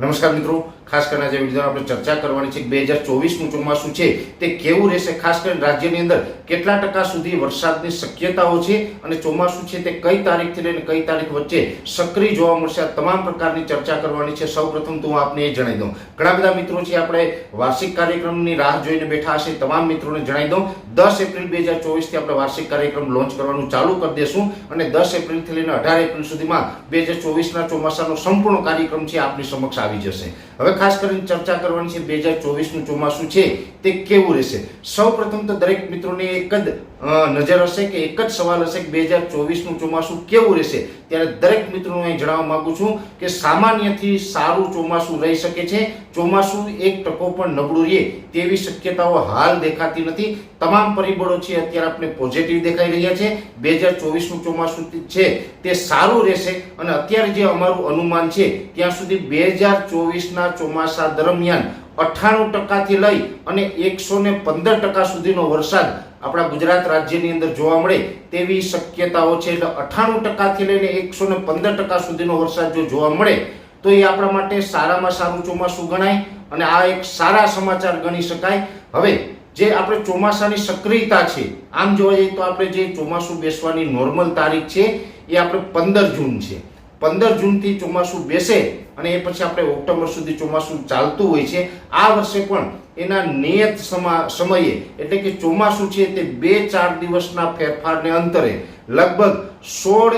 નમસ્કાર મિત્રો, ખાસ કરીને આજે વીડિયો આપણે ચર્ચા કરવાની છે બે હજાર ચોવીસનું ચોમાસું છે, તે કેવું રહેશે? ખાસ કરીને રાજ્યની અંદર કેટલા ટકા સુધી વરસાદની શક્યતાઓ છે અને ચોમાસું છે તે કઈ તારીખથી લઈને કઈ તારીખ વચ્ચે સક્રિય જોવા મળશે? આ તમામ પ્રકારની ચર્ચા કરવાની છે. સૌ પ્રથમ તો હું આપને એ જણાવી દઉં. ઘણા બધા મિત્રો છે, આપણે વાર્ષિક કાર્યક્રમની રાહ જોઈને બેઠા હશે. તમામ મિત્રોને જણાવી દઉં. દસ એપ્રિલ બે હજાર ચોવીસથી આપણે વાર્ષિક કાર્યક્રમ લોન્ચ કરવાનું ચાલુ કરી દેશું અને દસ એપ્રિલથી લઈને અઢાર એપ્રિલ સુધીમાં બે હજાર ચોવીસના ચોમાસાનો સંપૂર્ણ કાર્યક્રમ છે આપની સમક્ષ આવી જશે. હવે ખાસ કરીને ચર્ચા કરવાની છે બે હજાર ચોવીસનું ચોમાસું છે, તે કેવું રહેશે? સૌ પ્રથમ તો દરેક મિત્રોની એક જ નજર હશે કે એક જ સવાલ હશે કે બે હજાર ચોવીસનું ચોમાસું કેવું રહેશે? ત્યારે દરેક મિત્રોને અહીં જણાવવા માગું છું કે સામાન્યથી સારું ચોમાસું રહી શકે છે. ચોમાસું એક ટકો પણ નબળું રહે તેવી શક્યતાઓ હાલ દેખાતી નથી. તમામ પરિબળો છે, અત્યારે આપણે પોઝિટિવ દેખાઈ રહ્યા છે. બે હજાર ચોવીસનું ચોમાસું છે, તે સારું રહેશે અને અત્યારે જે અમારું અનુમાન છે, ત્યાં સુધી બે હજાર ચોવીસના ચોમાસા દરમિયાન અઠ્ઠાણું ટકાથી લઈ અને એકસો ને પંદર ટકા સુધીનો વરસાદ આપણા ગુજરાત રાજ્યની અંદર જોવા મળે તેવી શક્યતાઓ છે. એટલે અઠ્ઠાણું ટકાથી લઈને એકસો ને પંદર ટકા સુધીનો વરસાદ જો જોવા મળે, તો એ આપણા માટે સારામાં સારું ચોમાસું ગણાય અને આ એક સારા સમાચાર ગણી શકાય. હવે જે આપણે ચોમાસાની સક્રિયતા છે, આમ જોવા જઈએ તો આપણે જે ચોમાસું બેસવાની નોર્મલ તારીખ છે, એ આપણે પંદર જૂન છે. પંદર જૂનથી ચોમાસું બેસે અને એ પછી આપણે ઓક્ટોબર સુધી ચોમાસું ચાલતું હોય છે. આ વર્ષે પણ એના નિયત સમા, સમયે એટલે કે ચોમાસું છે તે બે ચાર દિવસના ફેરફારને અંતરે લગભગ સોળ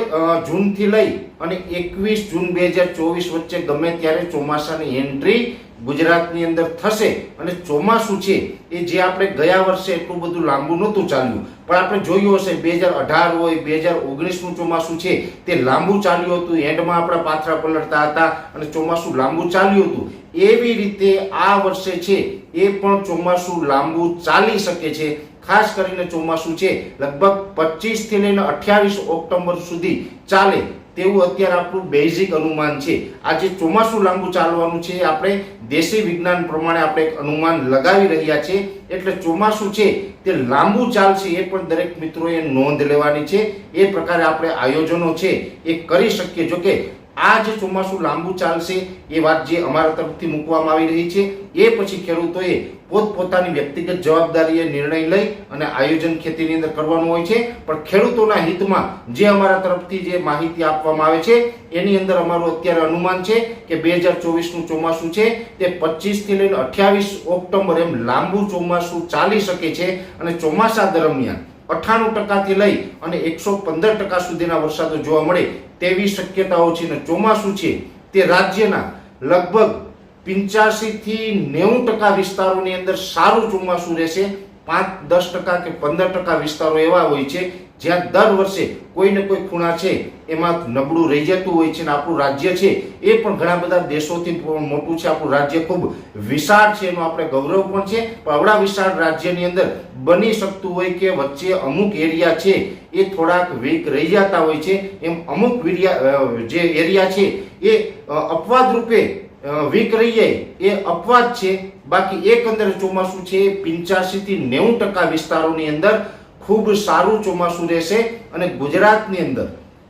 જૂનથી લઈ અને એકવીસ જૂન બે હજાર ચોવીસ વચ્ચે ગમે ત્યારે ચોમાસાની એન્ટ્રી ગુજરાતની અંદર થશે અને ચોમાસું છે એ જે આપણે ગયા વર્ષે એટલું બધું લાંબુ નહોતું ચાલ્યું. પણ આપણે જોયું હશે બે હજાર અઢાર હોય, બે હજાર ઓગણીસનું ચોમાસું છે, તે લાંબુ ચાલ્યું હતું, એન્ડમાં આપણા પાથરા પલટતા હતા અને ચોમાસું લાંબુ ચાલ્યું હતું. એવી રીતે આ વર્ષે છે એ પણ ચોમાસું લાંબુ ચાલી શકે છે. ખાસ કરીને ચોમાસું છે, લગભગ પચીસથી લઈને અઠ્યાવીસ ઓક્ટોબર સુધી ચાલે. તેવું અત્યારે આપણું બેઝિક અનુમાન છે. આ જે ચોમાસું લાંબુ ચાલવાનું છે. આપણે દેશી વિજ્ઞાન પ્રમાણે આપણે એક અનુમાન લગાવી રહ્યા છે. એટલે ચોમાસું છે તે લાંબુ ચાલશે એ પણ દરેક મિત્રોએ નોંધ લેવાની છે. એ પ્રકારે આપણે આયોજનો છે એ કરી શકીએ. જો કે આ જે ચોમાસું લાંબુ ચાલશે, એ વાત જે અમારા તરફથી મૂકવામાં આવી રહી છે, એ પછી ખેડૂતોએ પોતપોતાની વ્યક્તિગત જવાબદારીએ નિર્ણય લઈ અને આયોજન ખેતીની અંદર કરવાનું હોય છે. પણ ખેડૂતોના હિતમાં જે અમારા તરફથી જે માહિતી આપવામાં આવે છે, એની અંદર અમારું અત્યારે અનુમાન છે કે બે હજાર ચોવીસનું ચોમાસું છે, તે પચીસથી લઈને અઠ્યાવીસ ઓક્ટોબર એમ લાંબુ ચોમાસું ચાલી શકે છે અને ચોમાસા દરમિયાન અઠ્ઠાણું ટકાથી લઈ અને એકસો પંદર ટકા સુધીના વરસાદો જોવા મળે તેવી શક્યતાઓ છે અને ચોમાસું છે તે રાજ્યના લગભગ પિંચાસી નેવું ટકા વિસ્તારોની અંદર સારું ચોમાસું રહેશે. પાંચ દસ ટકા કે પંદર ટકા વિસ્તારો એવા હોય છે જ્યાં દર વર્ષે કોઈ ને કોઈ ખૂણા છે, એમાં નબળું રહી જતું હોય છે અને આપણું રાજ્ય છે, એ પણ ઘણા બધા દેશોથી મોટું છે. આપણું રાજ્ય ખૂબ વિશાળ છે, એનું આપણે ગૌરવ પણ છે. પણ આવડા વિશાળ રાજ્યની અંદર બની શકતું હોય કે વચ્ચે અમુક એરિયા છે, એ થોડાક વીક રહી જતા હોય છે. એમ અમુક જે એરિયા છે, એ અપવાદ રૂપે વીક રહી જાય, એ અપવાદ છે. બાકી એકંદર ચોમાસું છે પિંચાસી થી નેવું ટકા વિસ્તારોની અંદર ખૂબ સારું ચોમાસું રહેશે અને ગુજરાતની અંદર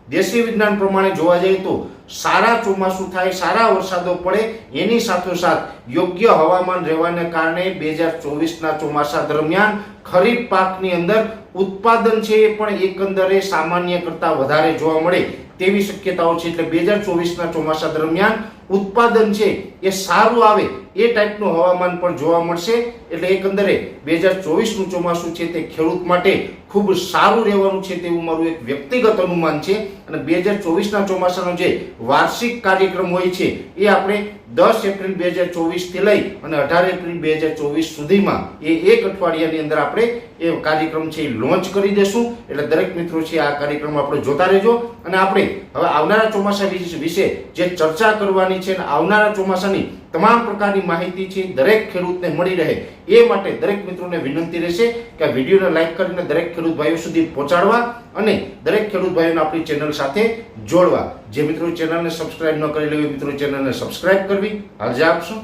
દેશી વિજ્ઞાન પ્રમાણે જોવા જઈએ તો સારા ચોમાસું થાય, સારા વરસાદો પડે, એની સાથોસાથ યોગ્ય હવામાન રહેવાને કારણે બે હજાર ચોવીસના ચોમાસા દરમિયાન ખરીફ પાકની અંદર ઉત્પાદન છે એ પણ એકંદરે સામાન્ય કરતાં વધારે જોવા મળે તેવી શક્યતાઓ છે. એટલે બે હજાર ચોવીસના ચોમાસા દરમિયાન ઉત્પાદન છે એ સારું આવે એ ટાઈપનું હવામાન પણ જોવા મળશે. એટલે એકંદરે બે હજાર ચોવીસનું ચોમાસું છે તે ખેડૂત માટે ખૂબ સારું રહેવાનું છે તેવું મારું એક વ્યક્તિગત અનુમાન છે. અને બે હજાર ચોવીસના ચોમાસાનો જે વાર્ષિક કાર્યક્રમ હોય છે એ આપણે દસ એપ્રિલ બે હજાર ચોવીસથી લઈ અને અઢાર એપ્રિલ બે હજાર ચોવીસ સુધીમાં એ એક અઠવાડિયાની અંદર આપણે એ કાર્યક્રમ છે એ લોન્ચ કરી દેશું. એટલે દરેક મિત્રો છે આ કાર્યક્રમ આપણે જોતા રહેજો. અને આપણે હવે આવનારા ચોમાસા વિશે જે ચર્ચા કરવાની છે અને આવનારા ચોમાસાની તમામ પ્રકારની માહિતી છે, દરેક ખેડૂતને મળી રહે. એ માટે દરેક મિત્રોને વિનંતી રહેશે કે આ વિડીયોને લાઈક કરીને દરેક ખેડૂત ભાઈઓ સુધી પહોંચાડવા અને દરેક ખેડૂત ભાઈઓને આપણી ચેનલ સાથે જોડવા. જે મિત્રો ચેનલને સબસ્ક્રાઇબ ન કરી લેવી મિત્રો ચેનલને સબસ્ક્રાઇબ કરવી. હાલ આપશો.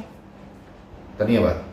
ધન્યવાદ.